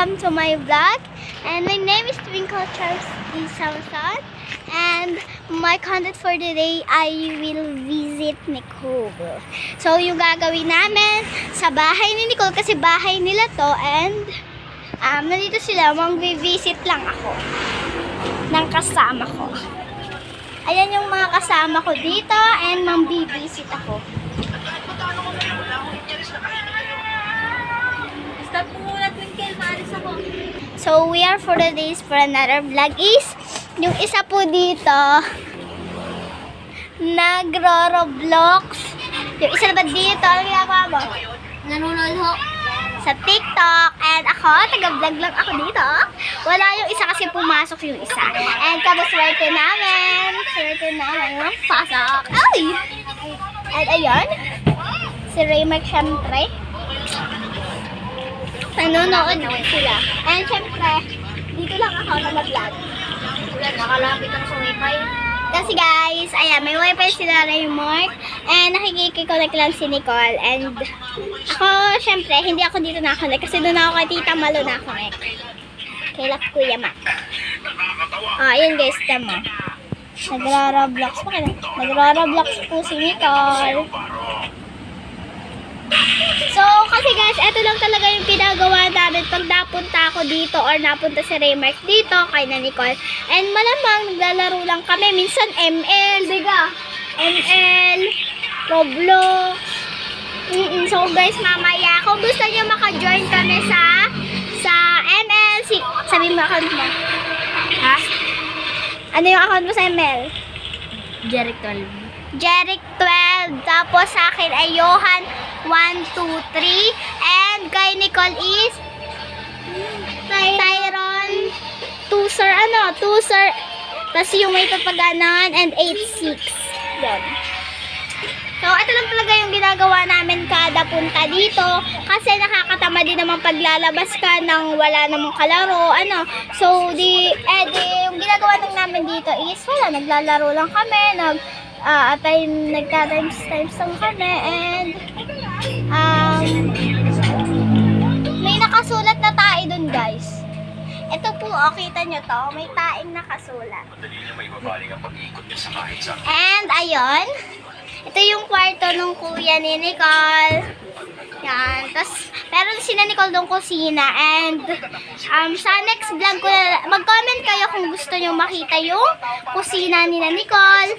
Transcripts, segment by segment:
welcome to my vlog. And my name is Twinkle Charles D. Samson. And my content for today, I will visit Nicole. So, yung gagawin namin sa bahay ni Nicole, kasi bahay nila to. And, um, nandito sila, mag-visit lang ako. Ng kasama ko. Ayan yung mga kasama ko dito and mambibisit ako. So, we are for the days for another vlog is, yung isa po dito, nagro-roblox. Yung isa naman dito, ano ginagawa mo? Nanonood ho. Sa TikTok. And ako, taga-vlog lang ako dito. Wala yung isa kasi pumasok yung isa. And kabaswerte namin. Swerte namin. Yung pasok. Ay! And ayun. Si Raymark syempre. Nanonood sila. And syempre, dito lang ako nag-vlog. Wala, nakalapit ang sa wifi. Kasi guys, ayan, may wifi sila Raymark. And nakikiconnect lang si Nicole. And ako, syempre, hindi ako dito na-connect. Kasi doon ako kay Tita Malo na-connect. Kay Lak Kuya Mac. Ah, ayun guys, tama. Nagra-roblox pa kaya. Nagra-roblox po si Nicole. So, kasi guys, lang talaga yung ginagawa namin pag napunta ako dito or napunta si Raymark dito kay na Nicole. And malamang naglalaro lang kami. Minsan ML, diga. ML, Roblox. Mm-mm. So guys, mamaya, kung gusto niyo maka-join kami sa sa ML, si, sabi mo account mo. Ha? Ano yung account mo sa ML? Jeric 12. Jeric 12. Tapos sa akin ay Johan 1, 2, 3. Kay Nicole is Tyron 2 sir. Ano? 2 sir. Tapos yung may papaganan and 8, 6. Yan. So, ito lang talaga yung ginagawa namin kada punta dito. Kasi nakakatama din naman paglalabas ka nang wala namang kalaro. Ano, so, di, eh, di, yung ginagawa lang namin dito is, wala, naglalaro lang kami, nag, ah, time, nagka-times, times lang kami, and, um, nakasulat na tae dun, guys. Ito po, oh, kita nyo to, may taing nakasulat. And, ayun, ito yung kwarto ng kuya ni Nicole. Yan. Tapos, meron si na Nicole doon kusina. And, um, sa next vlog ko, na- mag-comment kayo kung gusto nyo makita yung kusina ni na Nicole.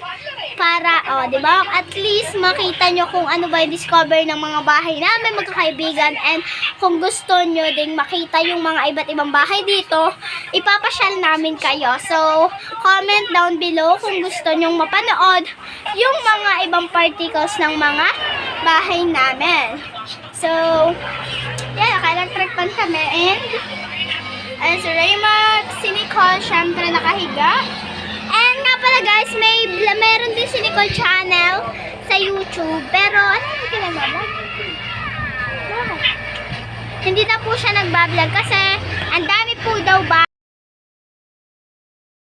Oh, di ba? At least makita nyo kung ano ba yung discover ng mga bahay namin, magkakaibigan. And, kung gusto nyo ding makita yung mga iba't ibang bahay dito, ipapasyal namin kayo. So, comment down below kung gusto nyong mapanood yung mga ibang particles ng mga bahay namin. So, yan, naka-electric fan kami. And, si Raymark, si Nicole, syempre nakahiga. Guys, may meron din si Nicole channel sa YouTube. Pero, ano yung kinagawa? Hindi na po siya nagbablog kasi ang dami po daw ba